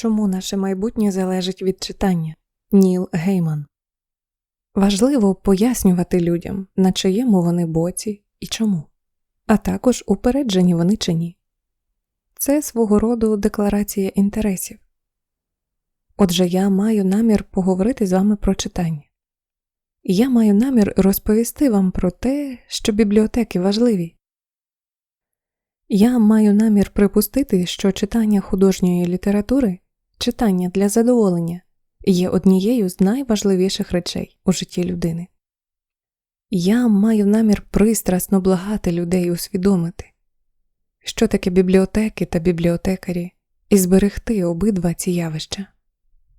Чому наше майбутнє залежить від читання? Ніл Гейман. Важливо пояснювати людям, на чиєму вони боці і чому, а також упереджені вони чи ні. Це свого роду декларація інтересів. Отже, я маю намір поговорити з вами про читання. Я маю намір розповісти вам про те, що бібліотеки важливі. Я маю намір припустити, що читання художньої літератури, читання для задоволення є однією з найважливіших речей у житті людини. Я маю намір пристрасно благати людей усвідомити, що таке бібліотеки та бібліотекарі, і зберегти обидва ці явища.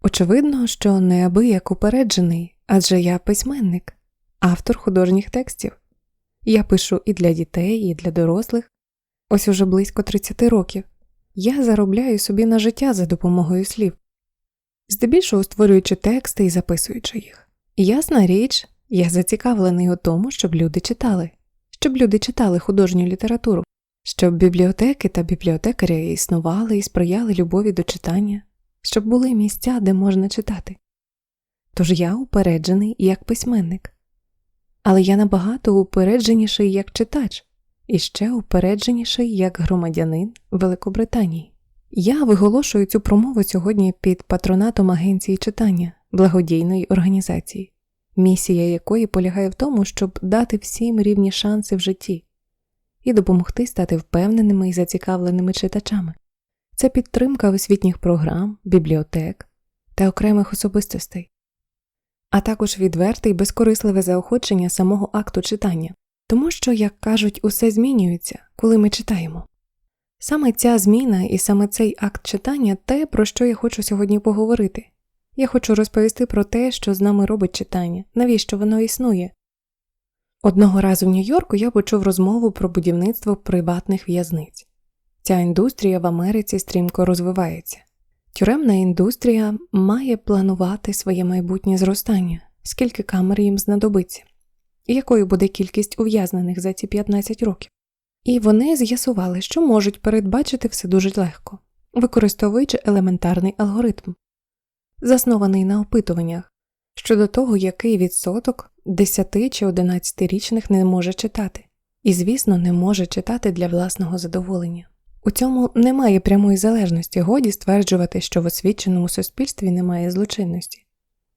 Очевидно, що неабияк упереджений, адже я письменник, автор художніх текстів. Я пишу і для дітей, і для дорослих, ось уже близько 30 років. Я заробляю собі на життя за допомогою слів, здебільшого створюючи тексти і записуючи їх. Ясна річ, я зацікавлений у тому, щоб люди читали, щоб люди читали художню літературу, щоб бібліотеки та бібліотекарі існували і сприяли любові до читання, щоб були місця, де можна читати. Тож я упереджений як письменник, але я набагато упередженіший як читач і ще упередженіший як громадянин Великобританії. Я виголошую цю промову сьогодні під патронатом агенції читання благодійної організації, місія якої полягає в тому, щоб дати всім рівні шанси в житті і допомогти стати впевненими і зацікавленими читачами. Це підтримка освітніх програм, бібліотек та окремих особистостей, а також відверте і безкорисливе заохочення самого акту читання, тому що, як кажуть, усе змінюється, коли ми читаємо. Саме ця зміна і саме цей акт читання те, про що я хочу сьогодні поговорити. Я хочу розповісти про те, що з нами робить читання, навіщо воно існує. Одного разу в Нью-Йорку я почув розмову про будівництво приватних в'язниць. Ця індустрія в Америці стрімко розвивається. Тюремна індустрія має планувати своє майбутнє зростання, скільки камер їм знадобиться, якою буде кількість ув'язнених за ці 15 років. І вони з'ясували, що можуть передбачити все дуже легко, використовуючи елементарний алгоритм, заснований на опитуваннях щодо того, який відсоток 10 чи 11-річних не може читати, і, звісно, не може читати для власного задоволення. У цьому немає прямої залежності, годі стверджувати, що в освіченому суспільстві немає злочинності,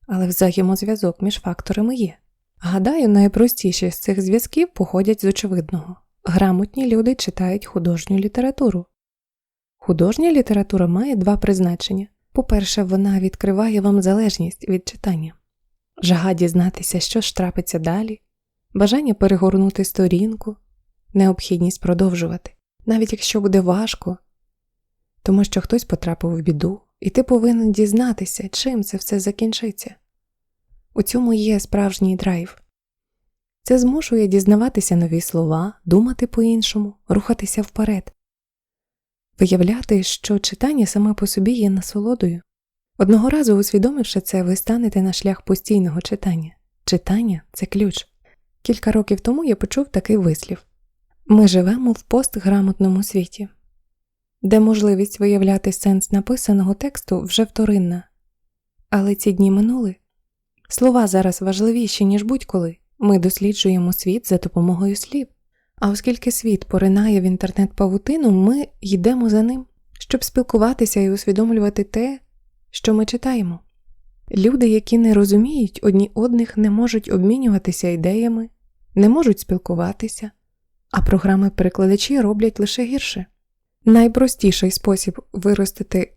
але взаємозв'язок між факторами є. Гадаю, найпростіші з цих зв'язків походять з очевидного. Грамотні люди читають художню літературу. Художня література має два призначення. По-перше, вона відкриває вам залежність від читання, жага дізнатися, що ж трапиться далі, бажання перегорнути сторінку, необхідність продовжувати, навіть якщо буде важко, тому що хтось потрапив в біду, і ти повинен дізнатися, чим це все закінчиться. У цьому є справжній драйв. Це змушує дізнаватися нові слова, думати по-іншому, рухатися вперед, виявляти, що читання саме по собі є насолодою. Одного разу, усвідомивши це, ви станете на шлях постійного читання. Читання це ключ. Кілька років тому я почув такий вислів ми живемо в постграмотному світі, де можливість виявляти сенс написаного тексту вже вторинна. Але ці дні минули. Слова зараз важливіші, ніж будь-коли. Ми досліджуємо світ за допомогою слів. А оскільки світ поринає в інтернет-павутину, ми йдемо за ним, щоб спілкуватися і усвідомлювати те, що ми читаємо. Люди, які не розуміють одні одних, не можуть обмінюватися ідеями, не можуть спілкуватися, а програми-перекладачі роблять лише гірше. Найпростіший спосіб виростити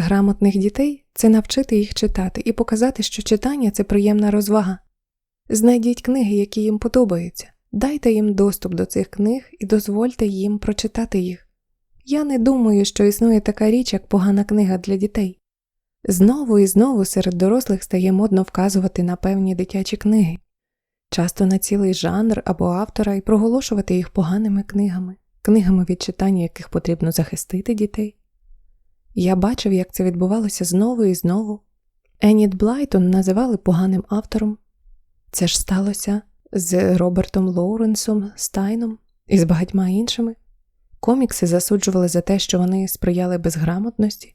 грамотних дітей це навчити їх читати і показати, що читання це приємна розвага. Знайдіть книги, які їм подобаються, дайте їм доступ до цих книг і дозвольте їм прочитати їх. Я не думаю, що існує така річ, як погана книга для дітей. Знову і знову серед дорослих стає модно вказувати на певні дитячі книги, часто на цілий жанр або автора і проголошувати їх поганими книгами, книгами від читання яких потрібно захистити дітей. Я бачив, як це відбувалося знову і знову. Еніт Блайтон називали поганим автором. Це ж сталося з Робертом Лоуренсом Стайном і з багатьма іншими. Комікси засуджували за те, що вони сприяли безграмотності.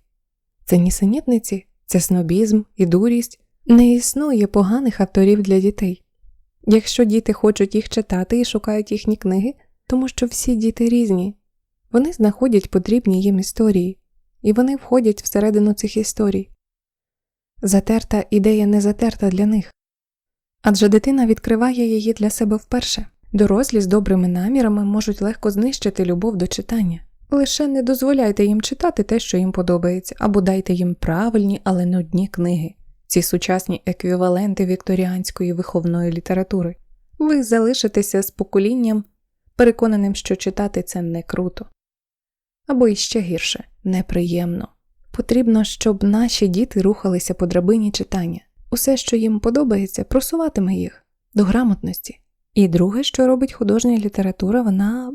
Це нісенітниці, це снобізм і дурість. Не існує поганих авторів для дітей. Якщо діти хочуть їх читати і шукають їхні книги, тому що всі діти різні, вони знаходять потрібні їм історії, і вони входять всередину цих історій. Затерта ідея не затерта для них. Адже дитина відкриває її для себе вперше. Дорослі з добрими намірами можуть легко знищити любов до читання. Лише не дозволяйте їм читати те, що їм подобається, або дайте їм правильні, але нудні книги, ці сучасні еквіваленти вікторіанської виховної літератури. Ви залишитеся з поколінням, переконаним, що читати це не круто. Або іще гірше, неприємно. Потрібно, щоб наші діти рухалися по драбині читання. Усе, що їм подобається, просуватиме їх до грамотності. І друге, що робить художня література, вона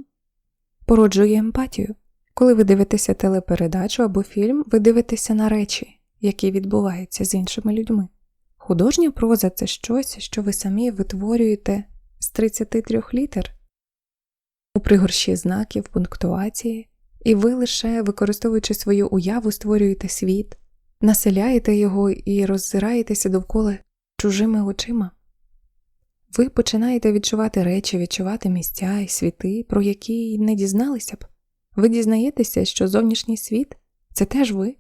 породжує емпатію. Коли ви дивитеся телепередачу або фільм, ви дивитеся на речі, які відбуваються з іншими людьми. Художня проза це щось, що ви самі витворюєте з 33 літер у пригорші знаків, пунктуації, і ви лише, використовуючи свою уяву, створюєте світ, населяєте його і роззираєтеся довкола чужими очима. Ви починаєте відчувати речі, відчувати місця і світи, про які не дізналися б. Ви дізнаєтеся, що зовнішній світ це теж ви.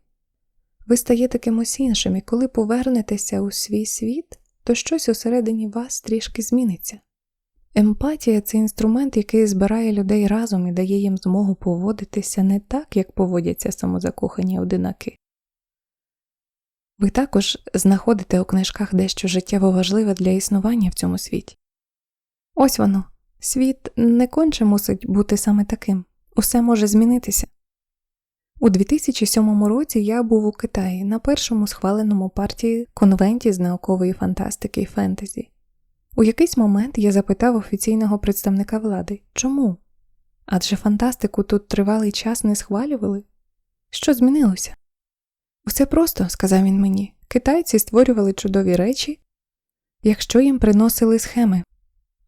Ви стаєте кимось іншим, і коли повернетеся у свій світ, то щось усередині вас трішки зміниться. Емпатія це інструмент, який збирає людей разом і дає їм змогу поводитися не так, як поводяться самозакохані одинаки. Ви також знаходите у книжках дещо життєво важливе для існування в цьому світі. Ось воно, світ не конче мусить бути саме таким, усе може змінитися. У 2007 році я був у Китаї на першому схваленому партії конвенті з наукової фантастики і фентезі. У якийсь момент я запитав офіційного представника влади чому? Адже фантастику тут тривалий час не схвалювали? Що змінилося? Все просто, сказав він мені, китайці створювали чудові речі, якщо їм приносили схеми,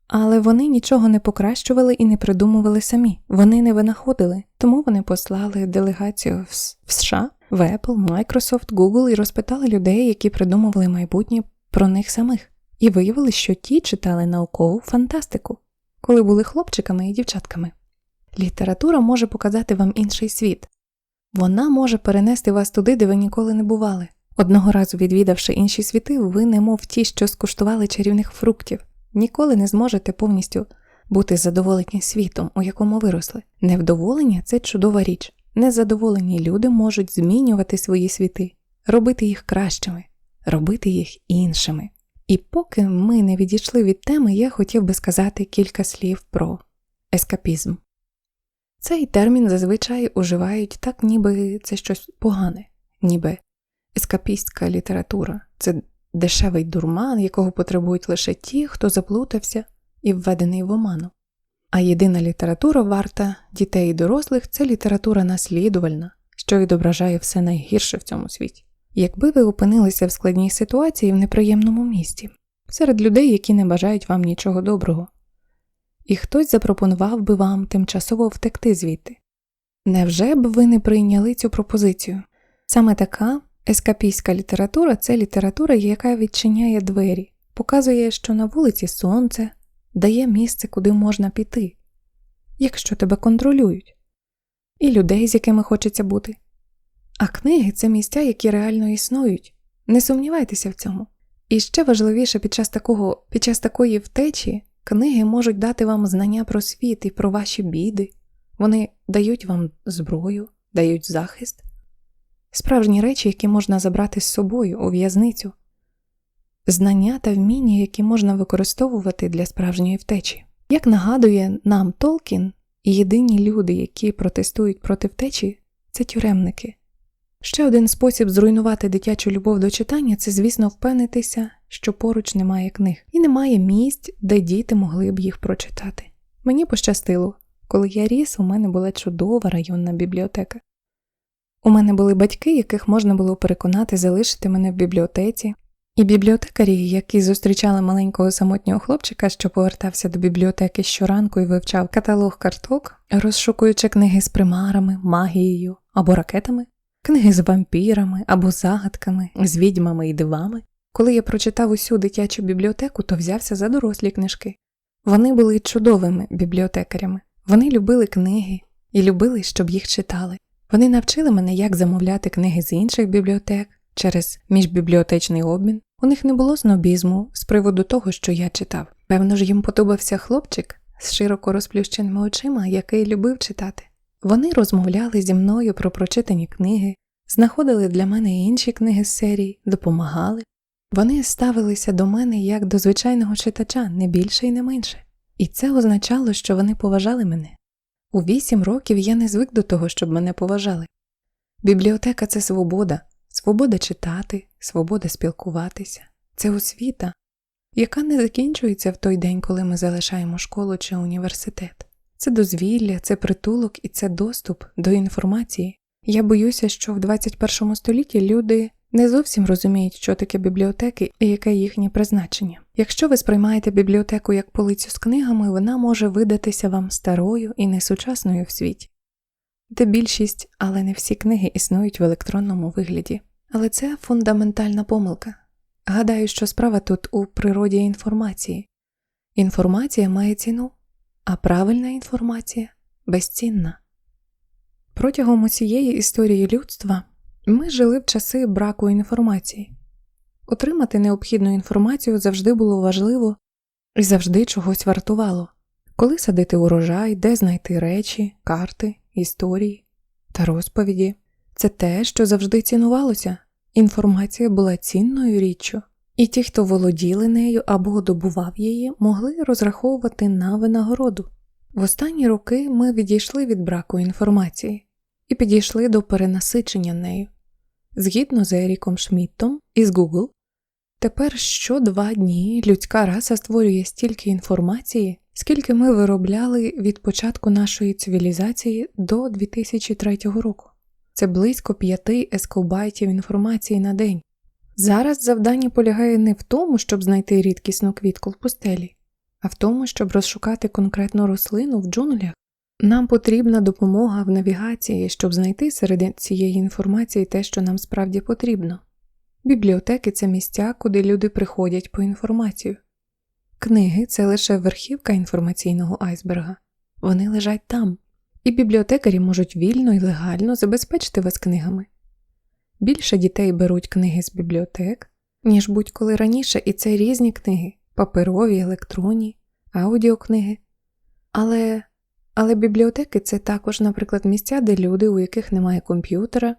але вони нічого не покращували і не придумували самі, вони не винаходили, тому вони послали делегацію в США, в Apple, Microsoft, Google і розпитали людей, які придумували майбутнє про них самих, і виявили, що ті читали наукову фантастику, коли були хлопчиками і дівчатками. Література може показати вам інший світ. Вона може перенести вас туди, де ви ніколи не бували. Одного разу відвідавши інші світи, ви, немов ті, що скуштували чарівних фруктів, ніколи не зможете повністю бути задоволені світом, у якому виросли. Невдоволення це чудова річ. Незадоволені люди можуть змінювати свої світи, робити їх кращими, робити їх іншими. І поки ми не відійшли від теми, я хотів би сказати кілька слів про ескапізм. Цей термін зазвичай уживають так, ніби це щось погане, ніби ескапістська література це дешевий дурман, якого потребують лише ті, хто заплутався і введений в оману. А єдина література варта дітей і дорослих це література наслідувальна, що відображає все найгірше в цьому світі. Якби ви опинилися в складній ситуації в неприємному місті, серед людей, які не бажають вам нічого доброго, і хтось запропонував би вам тимчасово втекти звідти. Невже б ви не прийняли цю пропозицію? Саме така ескапійська література це література, яка відчиняє двері, показує, що на вулиці сонце, дає місце, куди можна піти, якщо тебе контролюють, і людей, з якими хочеться бути. А книги це місця, які реально існують. Не сумнівайтеся в цьому. І ще важливіше під час такого, під час такої втечі Книги можуть дати вам знання про світ і про ваші біди, вони дають вам зброю, дають захист, справжні речі, які можна забрати з собою у в'язницю, знання та вміння, які можна використовувати для справжньої втечі. Як нагадує нам Толкін, єдині люди, які протестують проти втечі, це тюремники. Ще один спосіб зруйнувати дитячу любов до читання це, звісно, впевнитися, що поруч немає книг, і немає місць, де діти могли б їх прочитати. Мені пощастило, коли я ріс, у мене була чудова районна бібліотека. У мене були батьки, яких можна було переконати залишити мене в бібліотеці, і бібліотекарі, які зустрічали маленького самотнього хлопчика, що повертався до бібліотеки щоранку і вивчав каталог карток, розшукуючи книги з примарами, магією або ракетами, книги з вампірами або загадками, з відьмами і дивами. Коли я прочитав усю дитячу бібліотеку, то взявся за дорослі книжки. Вони були чудовими бібліотекарями. Вони любили книги і любили, щоб їх читали. Вони навчили мене, як замовляти книги з інших бібліотек через міжбібліотечний обмін. У них не було снобізму з приводу того, що я читав. Певно ж, їм подобався хлопчик з широко розплющеними очима, який любив читати. Вони розмовляли зі мною про прочитані книги, знаходили для мене інші книги з серії, допомагали. Вони ставилися до мене як до звичайного читача, не більше і не менше. І це означало, що вони поважали мене. У вісім років я не звик до того, щоб мене поважали. Бібліотека це свобода, свобода читати, свобода спілкуватися, це освіта, яка не закінчується в той день, коли ми залишаємо школу чи університет. Це дозвілля, це притулок і це доступ до інформації. Я боюся, що в 21 столітті люди не зовсім розуміють, що таке бібліотеки і яке їхнє призначення. Якщо ви сприймаєте бібліотеку як полицю з книгами, вона може видатися вам старою і несучасною в світі. Де більшість, але не всі книги існують в електронному вигляді. Але це фундаментальна помилка. Гадаю, що справа тут у природі інформації. Інформація має ціну, а правильна інформація безцінна. Протягом усієї історії людства ми жили в часи браку інформації. Отримати необхідну інформацію завжди було важливо і завжди чогось вартувало, коли садити урожай, де знайти речі, карти, історії та розповіді. Це те, що завжди цінувалося. Інформація була цінною річчю, і ті, хто володіли нею або добував її, могли розраховувати на винагороду. В останні роки ми відійшли від браку інформації і підійшли до перенасичення нею. Згідно з Еріком Шміттом із Google, тепер що два дні людська раса створює стільки інформації, скільки ми виробляли від початку нашої цивілізації до 2003 року. Це близько 5 ескобайтів інформації на день. Зараз завдання полягає не в тому, щоб знайти рідкісну квітку в пустелі, а в тому, щоб розшукати конкретну рослину в джунглях. Нам потрібна допомога в навігації, щоб знайти серед цієї інформації те, що нам справді потрібно. Бібліотеки це місця, куди люди приходять по інформацію. Книги це лише верхівка інформаційного айсберга, вони лежать там, і бібліотекарі можуть вільно і легально забезпечити вас книгами. Більше дітей беруть книги з бібліотек, ніж будь-коли раніше, і це різні книги паперові, електронні, аудіокниги. Але але бібліотеки це також, наприклад, місця, де люди, у яких немає комп'ютера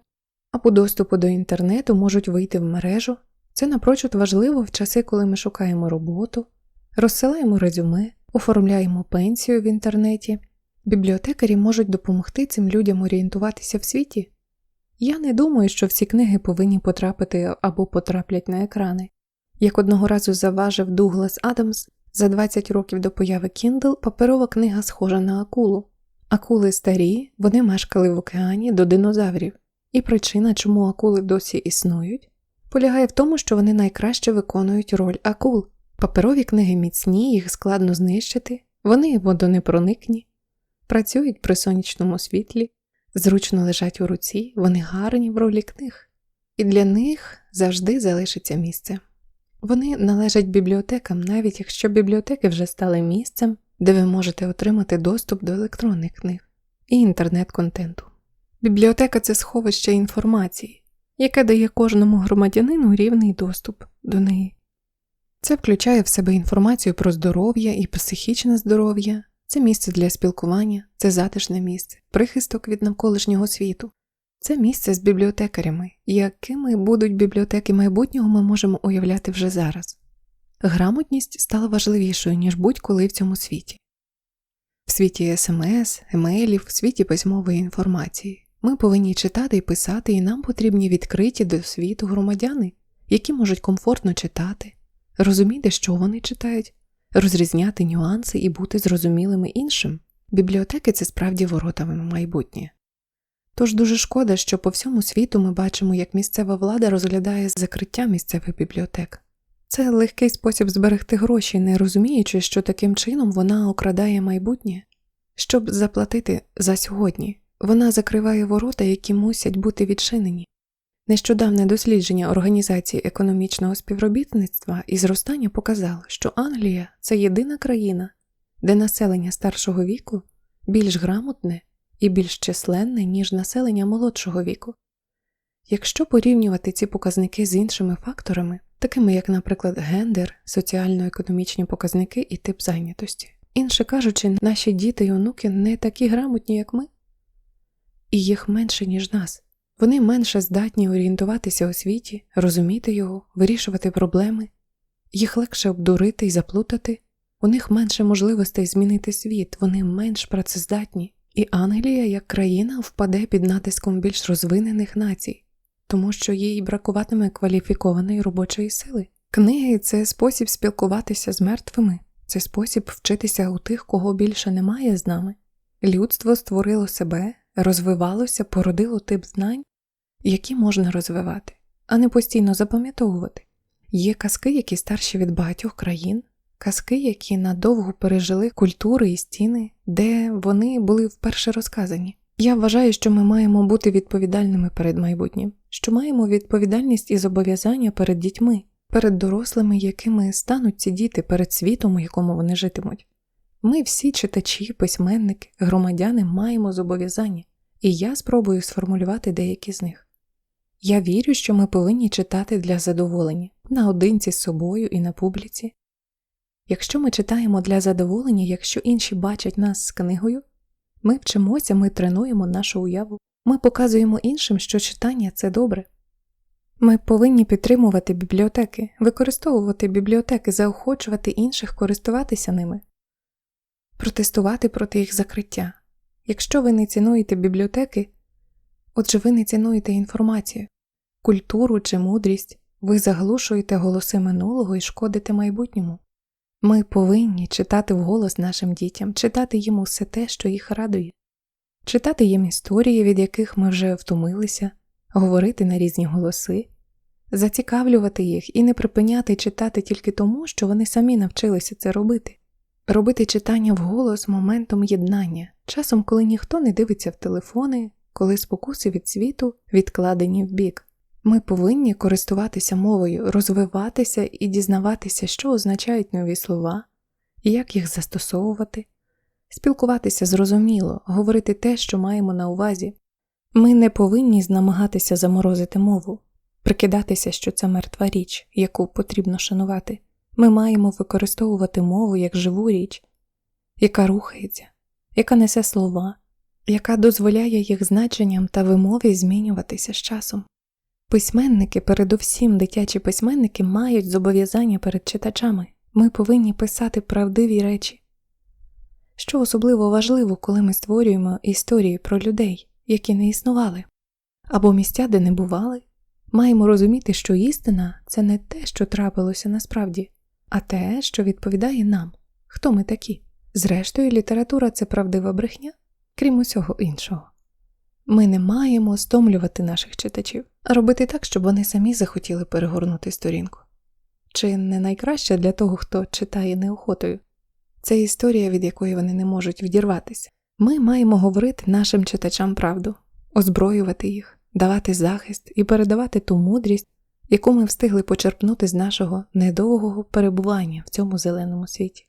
або доступу до інтернету, можуть вийти в мережу. Це напрочуд важливо в часи, коли ми шукаємо роботу, розсилаємо резюме, оформляємо пенсію в інтернеті. Бібліотекарі можуть допомогти цим людям орієнтуватися в світі. Я не думаю, що всі книги повинні потрапити або потраплять на екрани. Як одного разу заважив Дуглас Адамс, за 20 років до появи Kindle паперова книга схожа на акулу. Акули старі, вони мешкали в океані до динозаврів, і причина, чому акули досі існують, полягає в тому, що вони найкраще виконують роль акул. Паперові книги міцні, їх складно знищити, вони водонепроникні, працюють при сонячному світлі, зручно лежать у руці, вони гарні в ролі книг, і для них завжди залишиться місце. Вони належать бібліотекам, навіть якщо бібліотеки вже стали місцем, де ви можете отримати доступ до електронних книг і інтернет-контенту. Бібліотека це сховище інформації, яке дає кожному громадянину рівний доступ до неї. Це включає в себе інформацію про здоров'я і психічне здоров'я, це місце для спілкування, це затишне місце, прихисток від навколишнього світу, це місце з бібліотекарями, якими будуть бібліотеки майбутнього ми можемо уявляти вже зараз. Грамотність стала важливішою, ніж будь-коли в цьому світі. В світі смс, емейлів, в світі письмової інформації ми повинні читати і писати, і нам потрібні відкриті до світу громадяни, які можуть комфортно читати, розуміти, що вони читають, розрізняти нюанси і бути зрозумілими іншим. Бібліотеки це справді воротами майбутнє. Тож дуже шкода, що по всьому світу ми бачимо, як місцева влада розглядає закриття місцевих бібліотек. Це легкий спосіб зберегти гроші, не розуміючи, що таким чином вона окрадає майбутнє, щоб заплатити за сьогодні. Вона закриває ворота, які мусять бути відчинені. Нещодавне дослідження Організації економічного співробітництва і зростання показало, що Англія це єдина країна, де населення старшого віку більш грамотне і більш численне, ніж населення молодшого віку. Якщо порівнювати ці показники з іншими факторами, такими як, наприклад, гендер, соціально-економічні показники і тип зайнятості, інше кажучи, наші діти й онуки не такі грамотні, як ми, і їх менше, ніж нас. Вони менше здатні орієнтуватися у світі, розуміти його, вирішувати проблеми, їх легше обдурити і заплутати, у них менше можливостей змінити світ, вони менш працездатні, і Англія як країна впаде під натиском більш розвинених націй, тому що їй бракуватиме кваліфікованої робочої сили. Книги це спосіб спілкуватися з мертвими, це спосіб вчитися у тих, кого більше немає з нами. Людство створило себе, розвивалося, породило тип знань, які можна розвивати, а не постійно запам'ятовувати. Є казки, які старші від багатьох країн, казки, які надовго пережили культури і стіни, де вони були вперше розказані. Я вважаю, що ми маємо бути відповідальними перед майбутнім, що маємо відповідальність і зобов'язання перед дітьми, перед дорослими, якими стануть ці діти, перед світом, у якому вони житимуть. Ми всі читачі, письменники, громадяни маємо зобов'язання, і я спробую сформулювати деякі з них. Я вірю, що ми повинні читати для задоволення наодинці з собою і на публіці. Якщо ми читаємо для задоволення, якщо інші бачать нас з книгою, ми вчимося, ми тренуємо нашу уяву, ми показуємо іншим, що читання це добре. Ми повинні підтримувати бібліотеки, використовувати бібліотеки, заохочувати інших користуватися ними, протестувати проти їх закриття. Якщо ви не цінуєте бібліотеки, отже, ви не цінуєте інформацію, культуру чи мудрість, ви заглушуєте голоси минулого і шкодите майбутньому. Ми повинні читати вголос нашим дітям, читати їм усе те, що їх радує, читати їм історії, від яких ми вже втомилися, говорити на різні голоси, зацікавлювати їх і не припиняти читати тільки тому, що вони самі навчилися це робити, робити читання вголос моментом єднання, часом, коли ніхто не дивиться в телефони, коли спокуси від світу відкладені в бік. Ми повинні користуватися мовою, розвиватися і дізнаватися, що означають нові слова, і як їх застосовувати, спілкуватися зрозуміло, говорити те, що маємо на увазі. Ми не повинні намагатися заморозити мову, прикидатися, що це мертва річ, яку потрібно шанувати. Ми маємо використовувати мову як живу річ, яка рухається, яка несе слова, яка дозволяє їх значенням та вимові змінюватися з часом. Письменники, передусім дитячі письменники, мають зобов'язання перед читачами. Ми повинні писати правдиві речі. Що особливо важливо, коли ми створюємо історії про людей, які не існували, або місця, де не бували, маємо розуміти, що істина це не те, що трапилося насправді, а те, що відповідає нам, хто ми такі. Зрештою, література це правдива брехня, крім усього іншого. Ми не маємо стомлювати наших читачів, а робити так, щоб вони самі захотіли перегорнути сторінку. Чи не найкраще для того, хто читає неохотою? Це історія, від якої вони не можуть відірватися. Ми маємо говорити нашим читачам правду, озброювати їх, давати захист і передавати ту мудрість, яку ми встигли почерпнути з нашого недовгого перебування в цьому зеленому світі.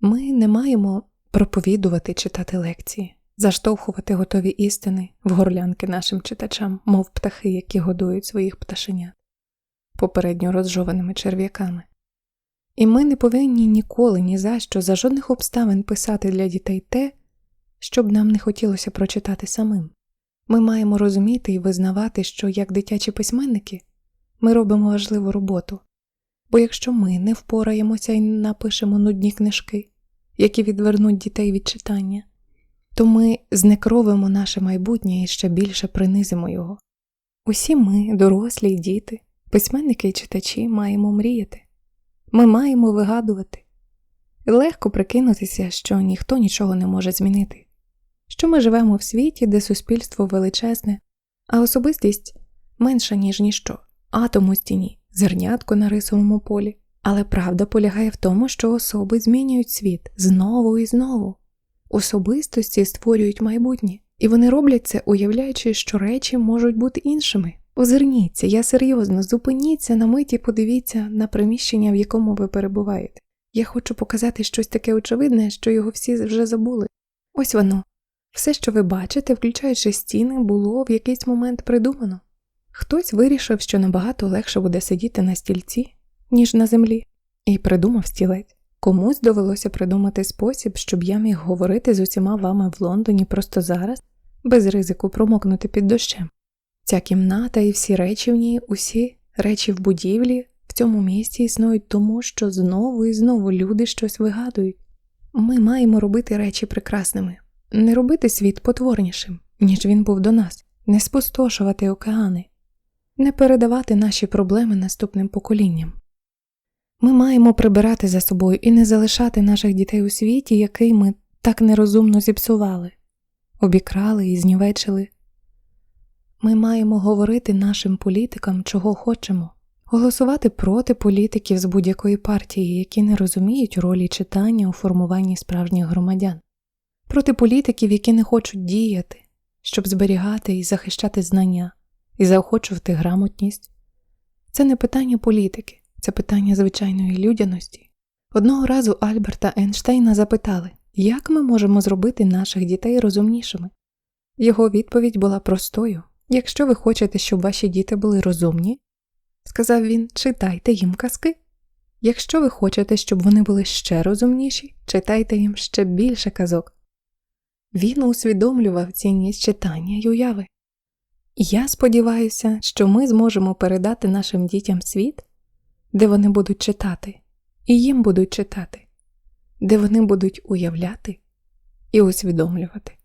Ми не маємо проповідувати читати лекції заштовхувати готові істини в горлянки нашим читачам, мов птахи, які годують своїх пташенят, попередньо розжованими черв'яками. І ми не повинні ніколи ні за що за жодних обставин писати для дітей те, що б нам не хотілося прочитати самим. Ми маємо розуміти і визнавати, що як дитячі письменники ми робимо важливу роботу, бо якщо ми не впораємося і напишемо нудні книжки, які відвернуть дітей від читання, то ми знекровимо наше майбутнє і ще більше принизимо його. Усі ми, дорослі й діти, письменники і читачі, маємо мріяти, ми маємо вигадувати. Легко прикинутися, що ніхто нічого не може змінити, що ми живемо в світі, де суспільство величезне, а особистість менша, ніж ніщо, атом у стіні, зернятко на рисовому полі. Але правда полягає в тому, що особи змінюють світ знову і знову. Особистості створюють майбутнє. І вони роблять це, уявляючи, що речі можуть бути іншими. Озирніться, я серйозно, зупиніться на миті, подивіться на приміщення, в якому ви перебуваєте. Я хочу показати щось таке очевидне, що його всі вже забули. Ось воно. Все, що ви бачите, включаючи стіни, було в якийсь момент придумано. Хтось вирішив, що набагато легше буде сидіти на стільці, ніж на землі, і придумав стілець. Комусь довелося придумати спосіб, щоб я міг говорити з усіма вами в Лондоні просто зараз, без ризику промокнути під дощем. Ця кімната і всі речі в ній, усі речі в будівлі в цьому місті існують тому, що знову і знову люди щось вигадують. Ми маємо робити речі прекрасними, не робити світ потворнішим, ніж він був до нас, не спустошувати океани, не передавати наші проблеми наступним поколінням. Ми маємо прибирати за собою і не залишати наших дітей у світі, який ми так нерозумно зіпсували, обікрали і знівечили. Ми маємо говорити нашим політикам, чого хочемо, голосувати проти політиків з будь-якої партії, які не розуміють ролі читання у формуванні справжніх громадян, проти політиків, які не хочуть діяти, щоб зберігати і захищати знання, і заохочувати грамотність. Це не питання політики, це питання звичайної людяності. Одного разу Альберта Ейнштейна запитали, як ми можемо зробити наших дітей розумнішими. Його відповідь була простою якщо ви хочете, щоб ваші діти були розумні, сказав він, читайте їм казки. Якщо ви хочете, щоб вони були ще розумніші, читайте їм ще більше казок. Він усвідомлював цінність читання й уяви. Я сподіваюся, що ми зможемо передати нашим дітям світ, де вони будуть читати, і їм будуть читати, де вони будуть уявляти і усвідомлювати.